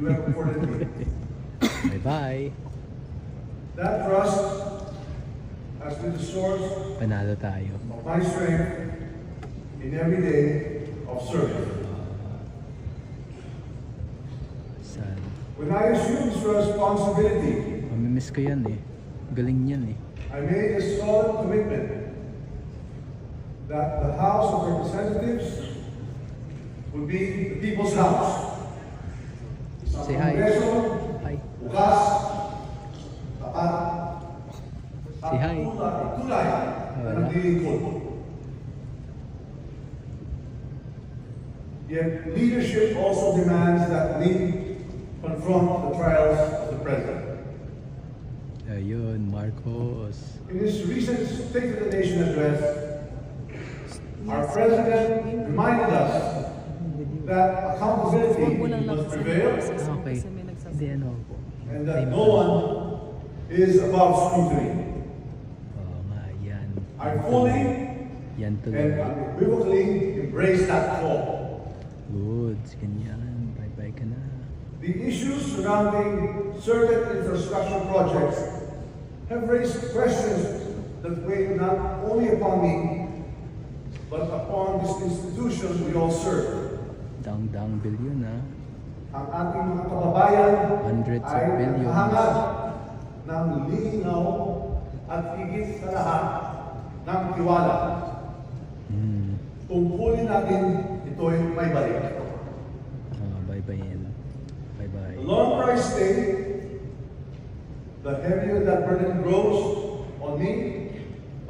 you have afforded me. Bye-bye. That trust has been the source Panalo tayo. of my strength in every day of service. Sad. When I assumed this responsibility, Mamimiss ko yan eh. Galing yan eh. I made a solid commitment that the House of Representatives would be the people's house. Sa Say hi. Hi. bukas, tapat, Say hi. tulay, tulay na Wala. Yet leadership also demands that we confront the trials of the president. Ayun, Marcos. In his recent State of the Nation address, our president reminded mo Okay. kasi may nagsasabi. Hindi ano po. and that no one is above scrutiny. Oo nga, yan. I fully Yan and tuloy. unequivocally embrace that call. Good. Ganyan. Bye-bye ka na. The issues surrounding certain infrastructure projects have raised questions that weigh not only upon me, but upon this institution we all serve. Dang-dang billion ah. Ang ating mga kababayan Hundreds ay billions. hangad ng linaw at higit sa lahat ng tiwala. Hmm. Tungkulin natin ito'y may balik. Ah, bye-bye yan. The Bye-bye. longer I stay, the heavier that burden grows on me,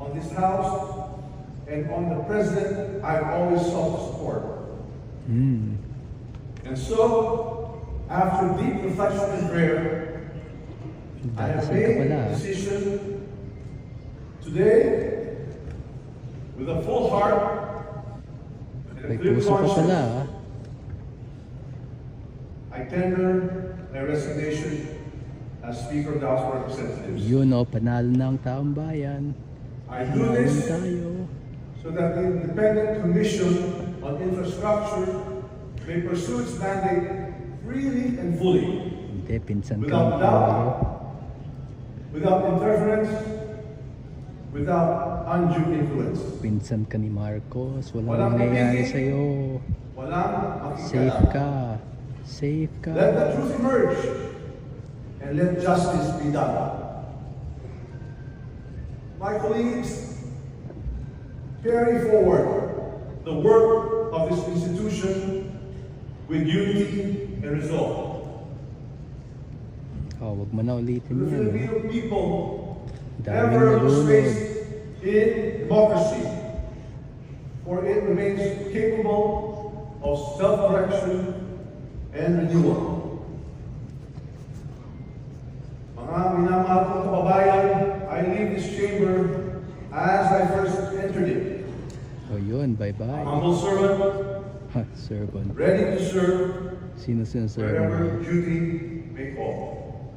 on this house, and on the president I've always sought support. Hmm. And so, after deep reflection and prayer, I have made a decision today with a full heart and a clear puso ka pala conscience. ah. I tender my resignation as Speaker of the House of Representatives. Yun oh, panalo na ang taong bayan. I do this tayo. so that the Independent Commission on Infrastructure may pursue its mandate freely and fully, Hindi, pinsan ka without doubt, without interference, without undue influence. Pinsan ka ni Marcos. Walang nangyayari sa'yo. Walang Safe ka. Safe ka. Let the truth emerge and let justice be done. My colleagues, carry forward the work of this institution with unity and resolve. Oh, wag mo na ulitin the yan. Filipino eh. people, Daming ever lose nalunod. faith in democracy, for it remains capable of self-correction and renewal. Mga minamahal kong kababayan, I leave this chamber as I first entered it. Oh, yun. Bye-bye. humble servant, Ready to serve Sino sinaserve wherever mo? duty may call.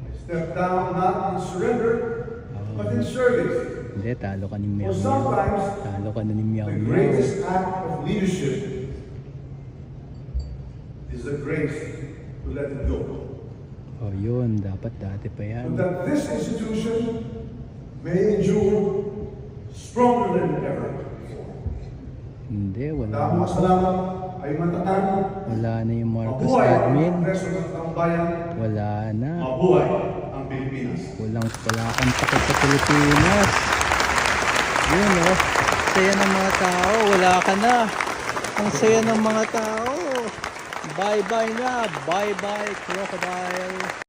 I step down not in surrender, but in um, service. Hindi, talo ka ni Meow Or Meow. Talo ka na ni Meow The greatest act of leadership is the grace to let it go. Oh, yun. Dapat dati pa So yan. that this institution may endure stronger than ever. Hindi, wala. Dahil salamat ay matatag, Wala na yung Marcos mabuhay ang admin. Kongreso ng Taong Bayan, Wala na. mabuhay ang Pilipinas. Walang, wala kang takot sa Pilipinas. Yun oh. Saya ng mga tao. Wala ka na. Ang saya ng mga tao. Bye-bye na. Bye-bye, crocodile.